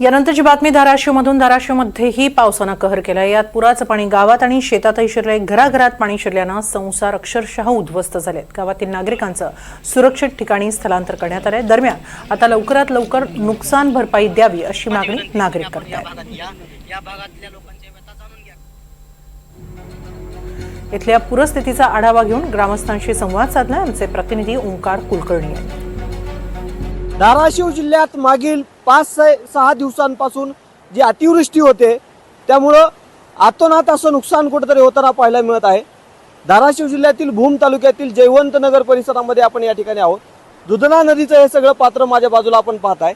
यानंतरची बातमी धाराशिवमधून. धाराशिवमध्येही पावसानं कहर केला यात पुराचं पाणी गावात आणि शेतातही शिरलंय घराघरात पाणी शिरल्यानं संसार अक्षरशः उद्ध्वस्त झालेत. गावातील नागरिकांचं सुरक्षित ठिकाणी स्थलांतर करण्यात आलंय. दरम्यान आता लवकरात लवकर नुकसान भरपाई द्यावी अशी मागणी नागरिक करत आहेत इथल्या पूरस्थितीचा आढावा घेऊन ग्रामस्थांशी संवाद साधलाय आमचे प्रतिनिधी ओंकार कुलकर्णी यांनी धाराशिव जिल्ह्यात मागील पाच सहा दिवसांपासून जी अतिवृष्टी होते त्यामुळं आतोनात असं नुकसान कुठेतरी होताना पाहायला मिळत आहे. धाराशिव जिल्ह्यातील भूम तालुक्यातील जयवंत नगर परिसरामध्ये आपण या ठिकाणी आहोत. दुधना नदीचं हे सगळं पात्र माझ्या बाजूला आपण पाहत आहे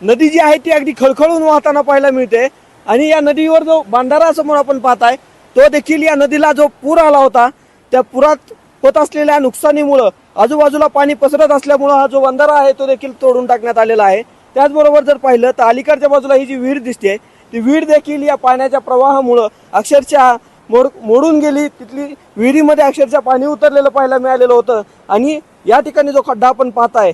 नदी जी आहे ती अगदी खळखळून वाहताना पाहायला मिळते. आणि या नदीवर जो बांधारा समोर आपण पाहताय तो देखील या नदीला जो पूर आला होता त्या पुरात होत असलेल्या नुकसानीमुळं आजूबाजूला पाणी पसरत असल्यामुळं हा जो बंधारा आहे तो देखील तोडून टाकण्यात आलेला आहे. त्याचबरोबर जर पाहिलं तर अलीकडच्या बाजूला ही जी विहीर दिसते ती विहीर देखील या पाण्याच्या प्रवाहामुळं अक्षरशः मोड मोडून गेली. तिथली विहिरीमध्ये अक्षरशः पाणी उतरलेलं पाहायला मिळालेलं होतं. आणि या ठिकाणी जो खड्डा आपण पाहताय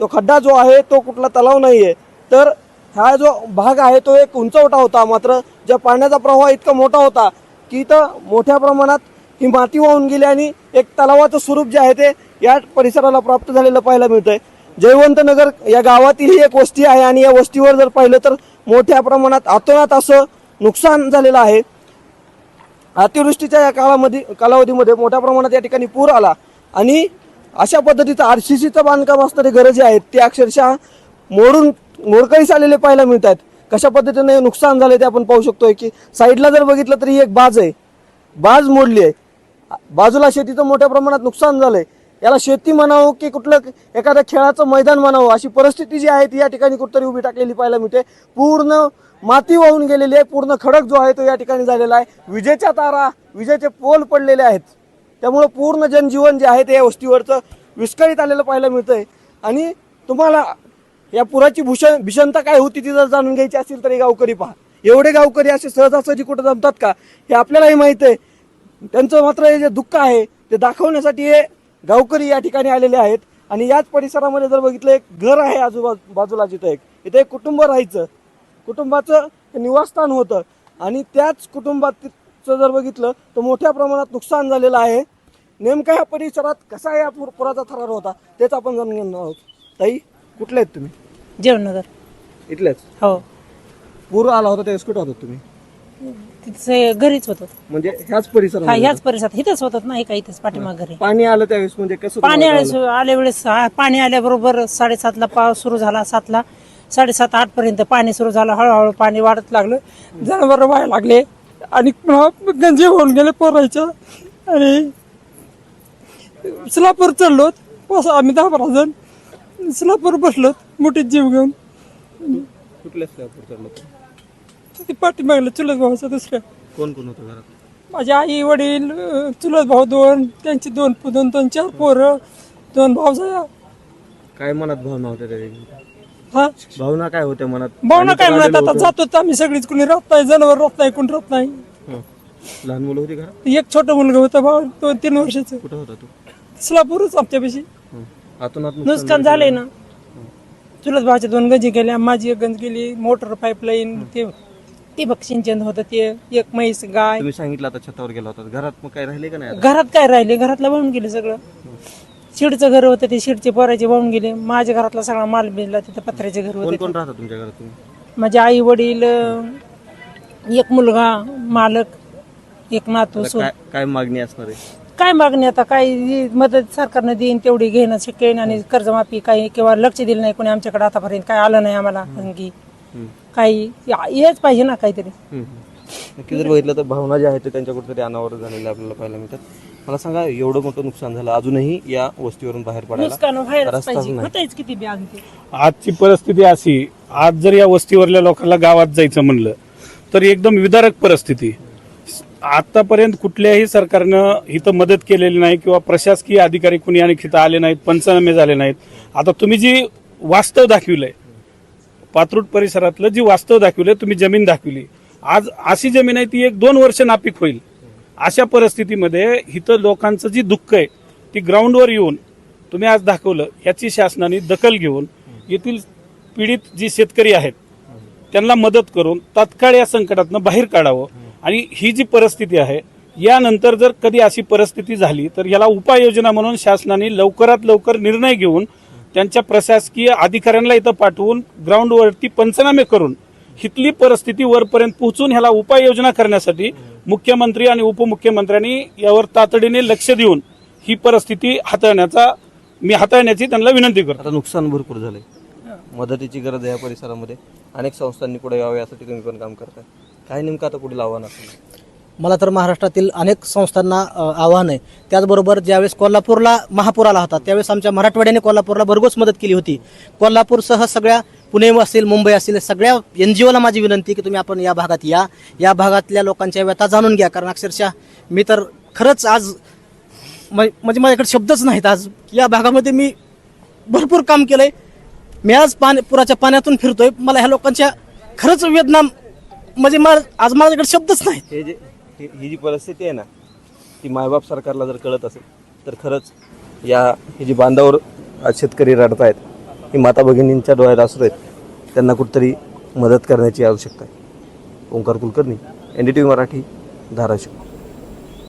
तो खड्डा जो आहे तो कुठला तलाव नाही आहे तर हा जो भाग आहे तो एक उंचवटा होता. मात्र ज्या पाण्याचा प्रवाह इतका मोठा होता की इथं मोठ्या प्रमाणात ही माती वाहून गेली आणि एक तलावाचं स्वरूप जे आहे ते या परिसराला प्राप्त झालेलं पाहायला मिळतंय. जयवंत नगर या गावातील ही एक वस्ती आहे आणि या वस्तीवर जर पाहिलं तर मोठ्या प्रमाणात आतोनात असं नुकसान झालेलं आहे. अतिवृष्टीच्या या काळामध्ये कालावधीमध्ये मोठ्या प्रमाणात या ठिकाणी पूर आला आणि अशा पद्धतीचं आर सी सीचं बांधकाम असणारे घरं जे आहेत ते अक्षरशः मोडून मोडकळीस आलेले पाहायला मिळत आहेत कशा पद्धतीने नुकसान झाले ते आपण पाहू शकतोय की साईडला जर बघितलं तरी ही एक बाज आहे. बाज मोडली आहे. बाजूला शेतीचं मोठ्या प्रमाणात नुकसान झालंय. याला शेती म्हणावं की कुठलं एखाद्या खेळाचं मैदान म्हणावं अशी परिस्थिती जी आहे ती या ठिकाणी कुठतरी उभी टाकलेली पाहायला मिळते. पूर्ण माती वाहून गेलेली आहे पूर्ण खडक जो आहे तो या ठिकाणी झालेला आहे. विजेच्या तारा विजेचे पोल पडलेले आहेत. त्यामुळं पूर्ण जनजीवन जे आहे ते या वस्तीवरचं विस्कळीत आलेलं पाहायला मिळतंय. आणि तुम्हाला या पुराची भूषण भीषणता काय होती ती जर जाणून घ्यायची असेल तर हे गावकरी पहा. एवढे गावकरी असे सहजासहजी कुठं जमतात का? हे आपल्यालाही माहीत आहे. त्यांचं मात्र हे जे दुःख आहे ते दाखवण्यासाठी हे गावकरी या ठिकाणी आलेले आहेत. आणि याच परिसरामध्ये जर बघितलं एक घर आहे आजूबाजू बाजूला जिथं एक. इथे एक कुटुंब राहायचं. कुटुंबाचं निवासस्थान होतं. आणि त्याच कुटुंबाचं जर बघितलं तर मोठ्या प्रमाणात नुकसान झालेलं आहे. नेमका या परिसरात कसा या पूर पुराचा थरार होता तेच आपण जाणून घेणार आहोत. ताई कुठले आहेत तुम्ही? जेवणनगर. इथलेच? हो. पूर आला होता त्यावेळेस कुठं होतात तुम्ही? तिथे घरीच होतो. म्हणजे ह्याच हा परिसरात ह्याच परिसरात. इथेच होतात नाही का इथेच पाठीमाग. घरी पाणी आलं त्यावेळेस म्हणजे कसं पाणी आल्या वेळेस हा, पाणी आल्याबरोबर साडेसातला पाऊस सुरू झाला सातला. साडेसात आठ पर्यंत पाणी सुरू झालं हळूहळू पाणी वाढत लागलं. जनावर व्हायला लागले. आणि पुन्हा गंजे होऊन गेले पोरायच्या आणि सोलापूर चढलो पाच आम्ही दहा बारा जण. सोलापूर बसलो मोठीत जीव घेऊन. कुठल्या? ती पाठीमागलं चुलत भावाचा दुसऱ्या. कोण कोण होतं घरात? माझे आई वडील अं, चुलत भाऊ दोन त्यांची दोन दोन दोन चार पोरं दोन भावजा काय मनात भावना होत्या त्या हा? भावना काय होत्या मनात? भावना काय म्हणत आता जातो तर आम्ही सगळीच कुणी राहत नाही जनावर राहत नाही कोणी राहत नाही. हं. लहान मुलं होती घरात? एक छोटं मुलगा होता भाऊ दोन तीन वर्षाचं. कुठं होता तू? सोलापूरच आमच्यापाशी. हं. आतून आत नुकसान झालंय ना. चुलत भावाच्या दोन गंजी गेल्या माझी एक गंज गेली मोटर पाईपलाईन ते ते सिंचन होतं ते एक म्हैस गाय. तुम्ही सांगितलं आता छतावर गेला होता. घरात मग काय राहिले का नाही आता? घरात काय राहिले? घरातलं वाहून गेले सगळं. शिडचं घर होतं ते शिडचे पोराचे वाहून गेले. माझ्या घरातला सगळा माल बिजला तिथं पत्र्याचे घर कोण होते. कोण राहता तुमच्या घरात तुम्ही? माझे आई वडील एक मुलगा मालक एक नातू आता सून. काय काय मागणी असणार आहे? काय मागणी आता? काय मदत सरकारनं देईन तेवढी घेणं शक्य आणि कर्जमाफी काही किंवा लक्ष दिलं नाही कोणी आमच्याकडे आतापर्यंत. काय आलं नाही आम्हाला आणखी. काही हेच पाहिजे ना काहीतरी. नक्की जर बघितलं तर भावना ज्या आहेत ते त्यांच्या कुठेतरी अनावर झालेल्या आपल्याला पाहायला मिळतात. मला सांगा एवढं मोठं नुकसान झालं अजूनही या वस्तीवरून बाहेर पडायला नुकसान व्हायलाच रस्ताच पाहिजे. नाही. होताच किती बॅग ते आजची परिस्थिती अशी आज जर या वस्तीवरल्या लोकांना गावात जायचं म्हणलं तर एकदम विदारक परिस्थिती. आतापर्यंत कुठल्याही सरकारनं इथं मदत केलेली नाही किंवा प्रशासकीय अधिकारी कुणी आणि इथं आले नाहीत पंचनामे झाले नाहीत. आता तुम्ही जी वास्तव दाखविलंय पात्रूट परिसरातलं जी वास्तव दाखवलं तुम्ही जमीन दाखविली. आज अशी जमीन आहे ती एक दोन वर्ष नापीक होईल. अशा परिस्थितीमध्ये इथं लोकांचं जी दुःख आहे ती ग्राउंडवर येऊन तुम्ही आज दाखवलं याची शासनाने दखल घेऊन येथील पीडित जी शेतकरी आहेत त्यांना मदत करून तात्काळ या संकटातनं बाहेर काढावं. आणि ही जी परिस्थिती आहे यानंतर जर कधी अशी परिस्थिती झाली तर याला उपाययोजना म्हणून शासनाने लवकरात लवकर निर्णय घेऊन त्यांच्या प्रशासकीय अधिकाऱ्यांना इथं पाठवून ग्राउंडवरती पंचनामे करून हिथली परिस्थिती वरपर्यंत पोहोचून ह्याला उपाययोजना करण्यासाठी मुख्यमंत्री आणि उपमुख्यमंत्र्यांनी यावर तातडीने लक्ष देऊन ही परिस्थिती हाताळण्याचा मी हाताळण्याची त्यांना विनंती करतो. आता नुकसान भरपूर झालंय. मदतीची गरज आहे या परिसरामध्ये. अनेक संस्थांनी पुढे यावं यासाठी तुम्ही पण काम करताय. काय नेमकं आता पुढील आव्हान असेल मला तर महाराष्ट्रातील अनेक संस्थांना आव्हान आहे. त्याचबरोबर ज्यावेळेस कोल्हापूरला महापूर आला होता त्यावेळेस आमच्या मराठवाड्याने कोल्हापूरला भरघोस मदत केली होती. कोल्हापूरसह सगळ्या पुणे असेल मुंबई असेल सगळ्या एन जी ओला माझी विनंती आहे की तुम्ही आपण या भागात या. या भागातल्या लोकांच्या व्यथा जाणून घ्या. कारण अक्षरशः मी तर खरंच आज म- म्हणजे माझ्याकडे शब्दच नाहीत आज. या भागामध्ये मी भरपूर काम केलं आहे मी आज पाणी पुराच्या पाण्यातून फिरतोय. मला ह्या लोकांच्या खरंच वेदना म्हणजे मला आज माझ्याकडे शब्दच नाहीत. ही ही जी परिस्थिती आहे ना ती मायबाप सरकारला जर कळत असेल तर खरंच या ही जी बांधावर आज शेतकरी रडतायत ही माता भगिनींच्या डोळ्यात असू आहेत त्यांना कुठतरी मदत करण्याची आवश्यकता आहे. Omkar Kulkarni N D T V Marathi Dharashiv.